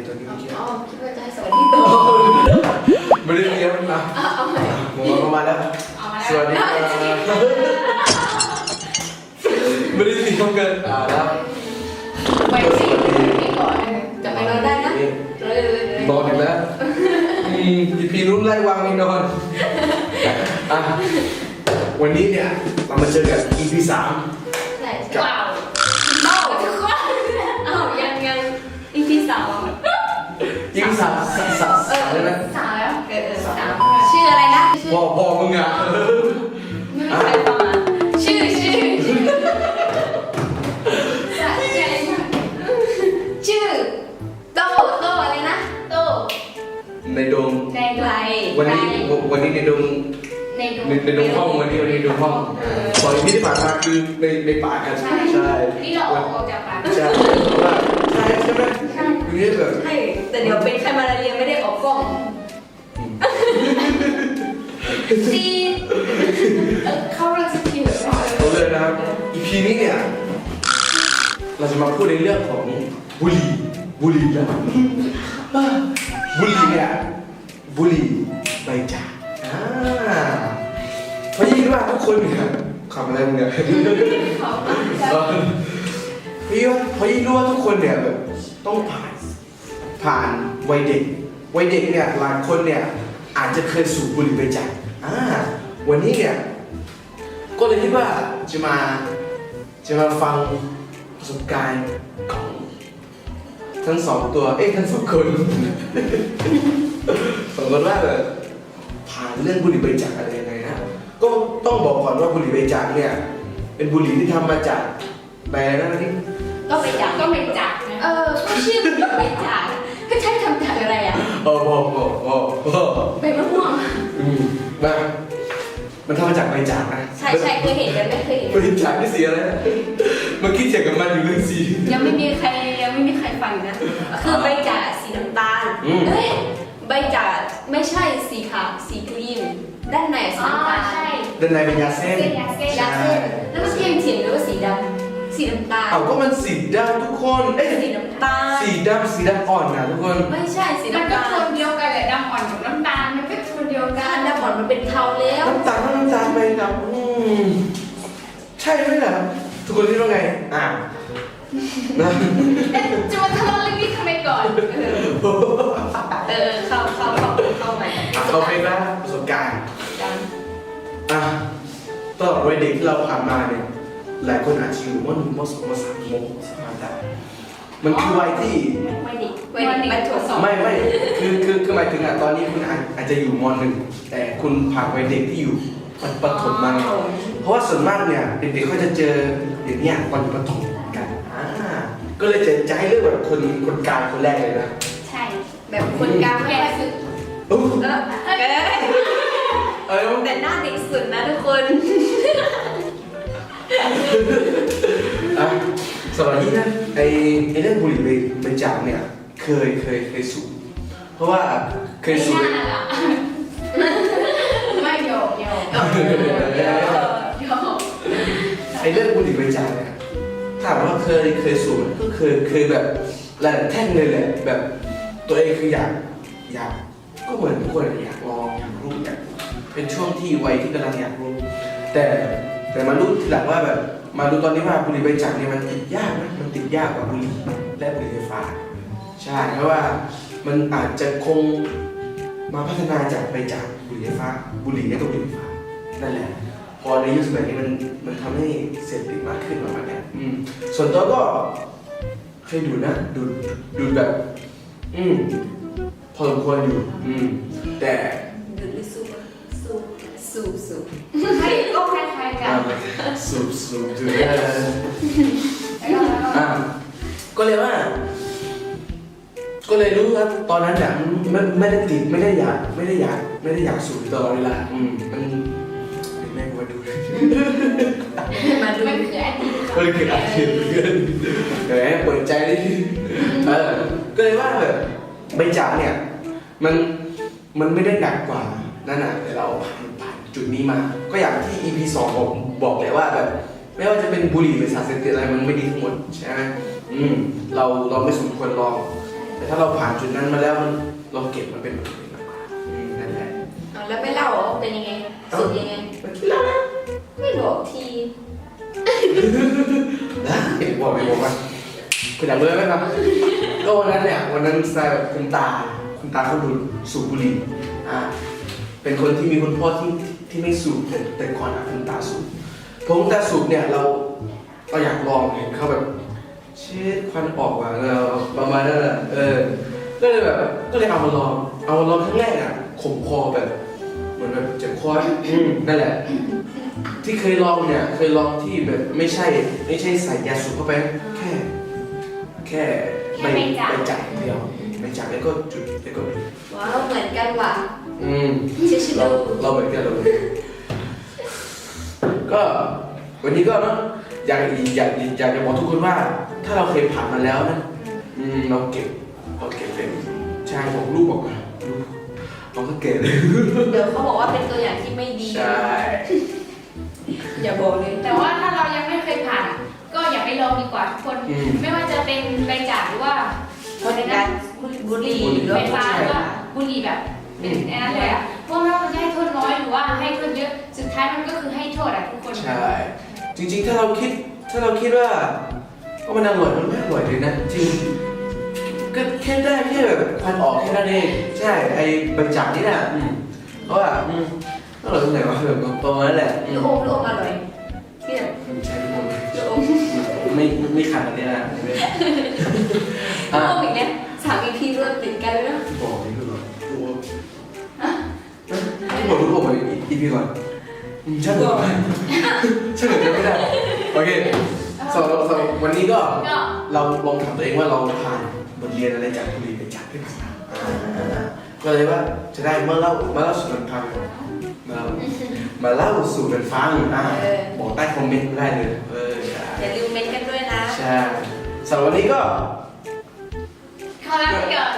gitu gitu sih oh kita cari soal itu beli dia pernah. Mau ngomong mana soal itu beli dia enggak ada. Bawa di mana? Lah uang ini non. Ah, วันนี้เนี่ยเรามาเจอกับ EP 3 วันนี้ในดงในดงในในดงห้องวันนี้วันนี้ในดงห้องตอนที่ที่ผ่านมาคือในในป่ากันใช่ใช่นี่เราออกออกจากป่าใช่เพราะว่าใช่ใช่ไหมใช่คือนี่แบบใช่แต่เดี๋ยวเป็นแค่มาลาเรียไม่ได้ออกกล้องซีเอ่อเข้าเรื่องสักทีเหรอเอาเลยนะครับ EP นี้เนี่ยเราจะมาพูดในเรื่องของบุหรี่บุหรี่แล้วบุหรี่เนี่ยบุหรี่ใบจาก อ่าเพราะยิ่ว่าทุกคนเนี่ยคำอะไรมึงเนี่ยเออพี่ว่าเพราะยิ่รู้ว่าทุกคนเนี่ยแบบต้องผ่าน ผ่านวัยเด็ก วัยเด็กเนี่ยหลายคนเนี่ยอาจจะเคยสูบบุหรี่ใบจากอ่าวันนี้เนี่ยก็เลยคิดว่าจะมาจะมาฟังประสบการณ์ของทั้งสองตัว เอ้ยทั้งสองคนสองคนว่าแบบ เรื่องบุหรี่ใบจากอะไรยังไงนะก็ต้องบอกก่อนว่าบุหรี่ใบจากเนี่ย เป็นบุหรี่ที่ทำมาจากแบรนด์อะไรนี่ก็ไปจับก็ไปจับเออก็ชื่อไปจับก็ใช้ทำจากอะไรอะโอ้โหโอ้โหโอ้โหใบมะม่วงอืมมามันทำมาจากใบจากนะใช่ใช่เคยเห็นแต่ไม่เคยเห็นใบจากนี่เสียอะไรนะเมื่อกี้เถียงกับมันอยู่เรื่องสียังไม่มีใครยังไม่มีใครฟังนะคือใบจ่าสีน้ำตาลอืมเอ้ย ใบจ่าไม่ใช่สีขาวสีครีม ด้านในสีน้ำตาลใช่ด้านในเป็นยาเส้น เส้นยาเส้นยาเส้นแล้วมันเพียงเขียนด้วยว่าสีดำสีน้ำตาลเอาก็มันสีดำทุกคน เอ้ยสีน้ำตาลสีดำสีดำอ่อนนะทุกคน ไม่ใช่สีมันน้ำก็ตาโทลนเดียวกันแหละดำอ่อนกับน้ำตาลมันก็โทนเดียวกัการนดำอ่อนมันเป็นเทาแล้ว น้ำตาลน้ำตาลไปดำอืมใช่ไหมล่ะทุกคนคิดว่าไง อ่านะ เอ๊ะจะมาทะเลาะเรื่องนี้ทำไมก่อนเออเอ ดวัยเด็กที่เราผ่านมาเนี่ย หลายคนอาจจะอยู่มหนึ่งมสองมสามมหกสิบห้าได้มันคือวัยที่ไม่ดิไม่ดิไม่ถูกสองไม่ไม่คือคือคือหมายถึงอะตอนนี้คุณอาจอาจจะอยู่มหนึ่งแต่คุณผ่านวัยเด็กที่อยู่ประถมมาไงเพราะว่าส่วนมากเนี่ยเด็กๆเขาจะเจออย่างเนี้ยตอนอยู่ประถมกันอ่าก็เลยจะจะให้เลือกแบบคนคนกลางคนแรกเลยนะใช่แบบคนกลางไม่ค่อยสึกอุ๊ยเออเออ เอ้ยแต่หน้าเด็กสุดนะทุกคน อะสำหรับนี้นะไอไอเรื่องบุหรี่ใบใบจากเนี่ย เคยเคยเคยสูบเพราะว่าเคยสูบ ไม่น่าล่ะไม่โยกโยกโยกไอเรื่องบุหรี่ใบจากเนี่ยถามว่าเคยเคยสูบก็เคยเคยแบบหลายแท่งเลยแหละแบบตัวเองคืออยากอยากก็เหมือนทุกคนอยากลองอยากรู้อยาก เป็นช่วงที่วัยที่กำลังอยากรู้ แต่แต่มารู้ทีหลังว่าแบบมารู้ตอนนี้ว่าบุหรี่ใบจากเนี่ยมันติดยากนะมันติดยากกว่าบุหรี่และบุหรี่ไฟฟ้า ใช่เพราะว่ามันอาจจะคงมาพัฒนาจากไปจากบุหรี่ไฟฟ้า บุหรี่และก็บุหรี่ไฟฟ้านั่นแหละ พอในยุคสมัยนี้มันมันทำให้เสพติดมากขึ้นประมาณเนี้อืมส่วนตัวก็เคยดูนะดูดูแบบ อืมพอสมควรอยู่ อืมแต่ สูบสูบให้ก็คล้ายๆกัอ่านสูบสูบดูดได้แล้วก็แล้วก็อ่าก็เลยว่า ก็เลยรู้ครับตอนนั้นเนี่ยไม่ไม่ได้ติดไม่ได้อยากไม่ได้อยากไม่ได้อยากสูบตลอดเวลาอืมมันแม่งมาดูเลยมาดูมันคืออดีตก็เลยเกิดอะไรขึ้นแหมเปิดใจดิเออก็เลยว่าแบบใบจากเนี่ย มันมันไม่ได้หนักกว่านั่นน่ะแต่เราผ่านผ่าน จุดนี้มา ก็อย่างที่ EP สองผมบอกเลยว่าแบบไม่ว่าจะเป็นบุหรี่หรือสารเสพติดอะไรมันไม่ดีทั้งหมดใช่ไหมอืมเราเราไม่สมควรลองใแต่ถ้าเราผ่านจุดนั้นมาแล้วมันเราเก็บมันเป็นบทเรียนมากกว่าอืมนั่นแหละเอาแล้วไม่เล่าเหรอว่าเป็นยังไงสุดยังไงมันคิดแล้วนะไม่บอกทีได้บอกไปบอกมาคุณอยากรู้ไหมครับ ก็วันนั้นเนี่ยวันนั้นสไตล์แบบคุณตา คุณตาเขาดูดสูบบุหรี่อ่าเป็นคนที่มีคุณพ่อที่ ที่ไม่สูบแต่แต่ก่อนอะคุณตาสูบผมคุณตาสูบเนี่ยเราเราอยากลองเห็นเขาแบบเช็ดควันออกว่ะเราประมาณนั้นแหละเออก็เลยแบบก็เลยเอามาลอง เอามาลองครั้งแรกอะขมคอแบบ เหมือนแบบเจ็บคออืมนั่นแหละ ที่เคยลองเนี่ยเคยลองที่แบบไม่ใช่ ไม่ใช่ใส่ยาสูบเข้าไปแค่ แค่ใบใบจักเดียว ใบจักแล้วก็จุดแล้วก็ปิดว้าวเหมือนกันว่ะอืมชิชิเราดูเราเหมือนกันเลยก็วันนี้ก็เนาะอยากอยากอยากจะบอกทุกคนว่า ถ้าเราเคยผ่านมาแล้วนะอืมเราเก็บเราเก็บเป็นใช่บอกลูกบอกมาลูกเราก็เก็บเลยเดี๋ยวเขาบอกว่าเป็นตัวอย่างที่ไม่ดี ใช่อย่าบอกเลย แต่ว่าถ้าเรายังไม่เคยผ่าน ก็อย่าไปลองดีกว่าทุกคน อืม ไม่ว่าจะเป็นใบจากหรือว่าเพราะ บุหรี่หรือไฟฟ้าหรือว่าบุหรี่แบบเป็นแอนเลยอะพราะว่าจะให้โทษน้อยหรือว่าให้โทษเยอะ สุดท้ายมันก็คือให้โทษอะทุกคนใช่ จริงๆ ถ้าเราคิด ถ้าเราคิดว่าว่ามันอร่อยมันไม่อร่อยเลยนะ จริง ก็แค่ได้แค่แบบควันออกแค่นั้นเอง ใช่ ไอ้ใบจักนี่น่ะอืมเพราะว่าอืมอร่อยตรงไหนวะแบบประมาณนั้นแหละอืลูม กอมลูกอมอร่อย กอีพีก่อนอืมช่างเถอะช่างเถอะจะไม่ได้โอเคสำหรับสำหรับวันนี้ก็ก็เราลองถามตัวเองว่าเราผ่านบทเรียนอะไรจากบุรีไปจากที่ผ่านมาอ่าก็เลยว่าจะได้มาเล่ามาเล่าสู่กันฟังมาเล่ามาเล่าสู่กันฟังอ่าบอกใต้คอมเมนต์ได้เลยเออใช่อย่าลืมเมนต์กันด้วยนะใช่สำหรับวันนี้ก็ขอลาไปก่อน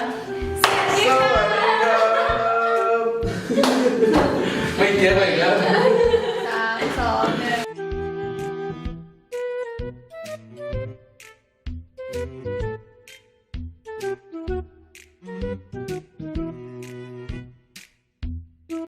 20 arreglar.